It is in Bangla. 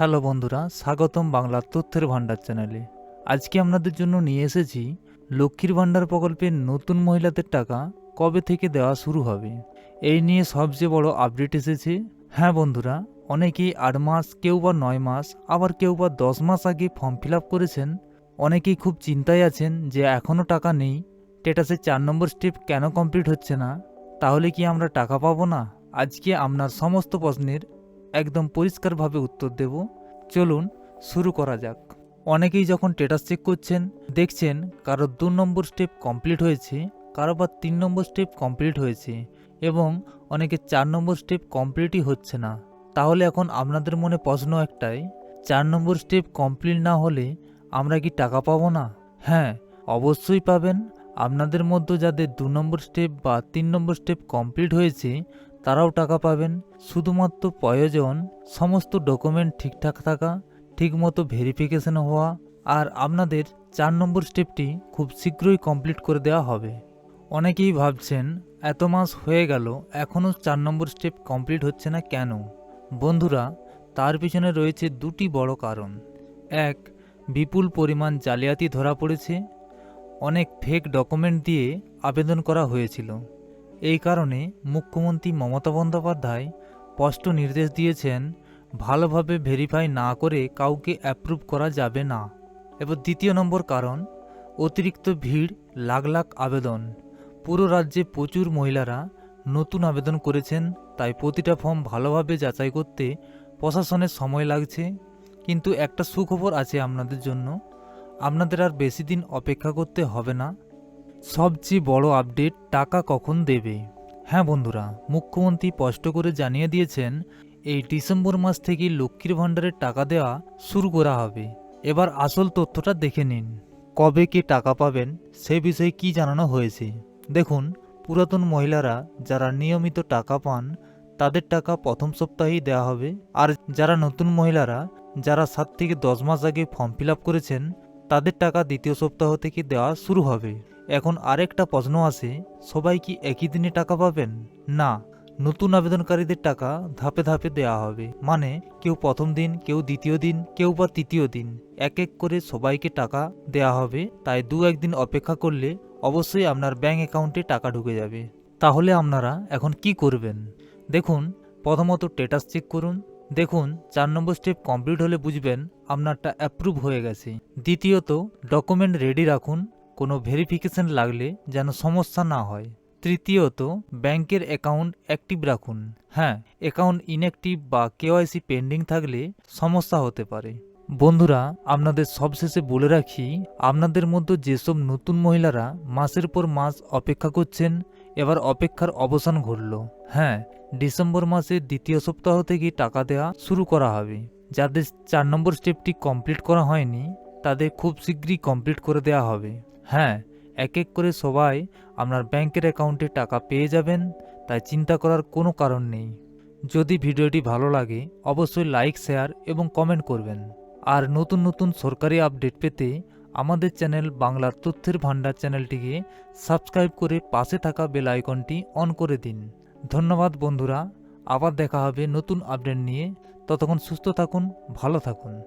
হ্যালো বন্ধুরা, স্বাগতম বাংলার তথ্যের ভাণ্ডার চ্যানেলে। আজকে আপনাদের জন্য নিয়ে এসেছি লক্ষ্মীর ভাণ্ডার প্রকল্পের নতুন মহিলাদের টাকা কবে থেকে দেওয়া শুরু হবে? এই নিয়ে সবচেয়ে বড় আপডেট এসেছে। হ্যাঁ বন্ধুরা, অনেকেই আট মাস, কেউ বা নয় মাস, আবার কেউ বা দশ মাস আগে ফর্ম ফিল করেছেন। অনেকেই খুব চিন্তায় আছেন যে এখনও টাকা নেই। স্টেটাসের চার নম্বর স্টেপ কেন কমপ্লিট হচ্ছে না? তাহলে কি আমরা টাকা পাবো না? আজকে আপনার সমস্ত প্রশ্নের একদম পরিষ্কারভাবে উত্তর দেব। চলুন, শুরু করা যাক। অনেকেই যখন স্টেটাস চেক করছেন, দেখছেন কারও দু নম্বর স্টেপ কমপ্লিট হয়েছে, কারও বা তিন নম্বর স্টেপ কমপ্লিট হয়েছে এবং অনেকে চার নম্বর স্টেপ কমপ্লিটই হচ্ছে না। তাহলে এখন আপনাদের মনে প্রশ্ন একটাই, চার নম্বর স্টেপ কমপ্লিট না হলে আমরা কি টাকা পাবো না? হ্যাঁ অবশ্যই পাবেন। আপনাদের মধ্যে যাদের দু নম্বর স্টেপ বা তিন নম্বর স্টেপ কমপ্লিট হয়েছে তারাও টাকা পাবেন। শুধুমাত্র প্রয়োজন সমস্ত ডকুমেন্ট ঠিকঠাক থাকা, ঠিকমতো ভেরিফিকেশন হওয়া আর আপনাদের চার নম্বর স্টেপটি খুব শীঘ্রই কমপ্লিট করে দেওয়া হবে। অনেকেই ভাবছেন, এত মাস হয়ে গেল এখনও চার নম্বর স্টেপ কমপ্লিট হচ্ছে না কেন? বন্ধুরা, তার পিছনে রয়েছে দুটি বড় কারণ। এক, বিপুল পরিমাণ জালিয়াতি ধরা পড়েছে। অনেক ফেক ডকুমেন্ট দিয়ে আবেদন করা হয়েছিল। এই কারণে মুখ্যমন্ত্রী মমতা বন্দ্যোপাধ্যায় স্পষ্ট নির্দেশ দিয়েছেন, ভালোভাবে ভেরিফাই না করে কাউকে অ্যাপ্রুভ করা যাবে না। এবার দ্বিতীয় নম্বর কারণ, অতিরিক্ত ভিড়, লাখ লাখ আবেদন। পুরো রাজ্যে প্রচুর মহিলারা নতুন আবেদন করেছেন, তাই প্রতিটা ফর্ম ভালোভাবে যাচাই করতে প্রশাসনের সময় লাগছে। কিন্তু একটা সুখবর আছে আপনাদের জন্য, আপনাদের আর বেশি দিন অপেক্ষা করতে হবে না। সবচেয়ে বড় আপডেট টাকা কখন দেবে? হ্যাঁ বন্ধুরা, মুখ্যমন্ত্রী স্পষ্ট করে জানিয়ে দিয়েছেন, এই ডিসেম্বর মাস থেকে লক্ষ্মীর ভাণ্ডারের টাকা দেওয়া শুরু করা হবে। এবার আসল তথ্যটা দেখে নিন। কবে কে টাকা পাবেন সে বিষয়ে কি জানানো হয়েছে? দেখুন, পুরাতন মহিলারা যারা নিয়মিত টাকা পান, তাদের টাকা প্রথম সপ্তাহেই দেওয়া হবে। আর যারা নতুন মহিলারা, যারা সাত থেকে দশ মাস আগে ফর্ম ফিল করেছেন, তাদের টাকা দ্বিতীয় সপ্তাহ থেকে দেওয়া শুরু হবে। এখন আরেকটা প্রশ্ন আসে সবাই কি একই দিনে টাকা পাবেন? না, নতুন আবেদনকারীদের টাকা ধাপে ধাপে দেওয়া হবে। মানে কেউ প্রথম দিন, কেউ দ্বিতীয় দিন, কেউ বা তৃতীয় দিন। এক এক করে সবাইকে টাকা দেওয়া হবে, তাই দু একদিন অপেক্ষা করলে অবশ্যই আপনার ব্যাংক অ্যাকাউন্টে টাকা ঢুকে যাবে। তাহলে আপনারা এখন কি করবেন? দেখুন, প্রথমত স্টেটাস চেক করুন। দেখুন, চার নম্বর স্টেপ কমপ্লিট হলে বুঝবেন আপনারটা অ্যাপ্রুভ হয়ে গেছে। দ্বিতীয়ত ডকুমেন্ট রেডি রাখুন। কোনো ভেরিফিকেশন লাগলে যেন সমস্যা না হয়। তৃতীয়ত, ব্যাংকের অ্যাকাউন্ট অ্যাক্টিভ রাখুন। হ্যাঁ অ্যাকাউন্ট ইনঅ্যাক্টিভ বা কেওয়াইসি পেন্ডিং থাকলে সমস্যা হতে পারে। বন্ধুরা, আপনাদের সবশেষে বলে রাখি, আপনাদের মধ্যে যেসব নতুন মহিলারা মাসের পর মাস অপেক্ষা করছেন, এবার অপেক্ষার অবসান ঘটল। হ্যাঁ ডিসেম্বর মাসের দ্বিতীয় সপ্তাহ থেকে টাকা দেওয়া শুরু করা হবে। যাদের চার নম্বর স্টেপটি কমপ্লিট করা হয়নি, তাদের খুব শীঘ্রই কমপ্লিট করে দেওয়া হবে। হ্যাঁ এক এক করে সবাই আপনার ব্যাংকের অ্যাকাউন্টে টাকা পেয়ে যাবেন, তাই চিন্তা করার কোনো কারণ নেই। যদি ভিডিওটি ভালো লাগে, অবশ্যই লাইক, শেয়ার এবং কমেন্ট করবেন। আর নতুন নতুন সরকারি আপডেট পেতে আমাদের চ্যানেল বাংলার তথ্যের ভাণ্ডার চ্যানেলটিকে সাবস্ক্রাইব করে পাশে থাকা বেল আইকনটি অন করে দিন। ধন্যবাদ বন্ধুরা, আবার দেখা হবে নতুন আপডেট নিয়ে। ততক্ষণ সুস্থ থাকুন, ভালো থাকুন।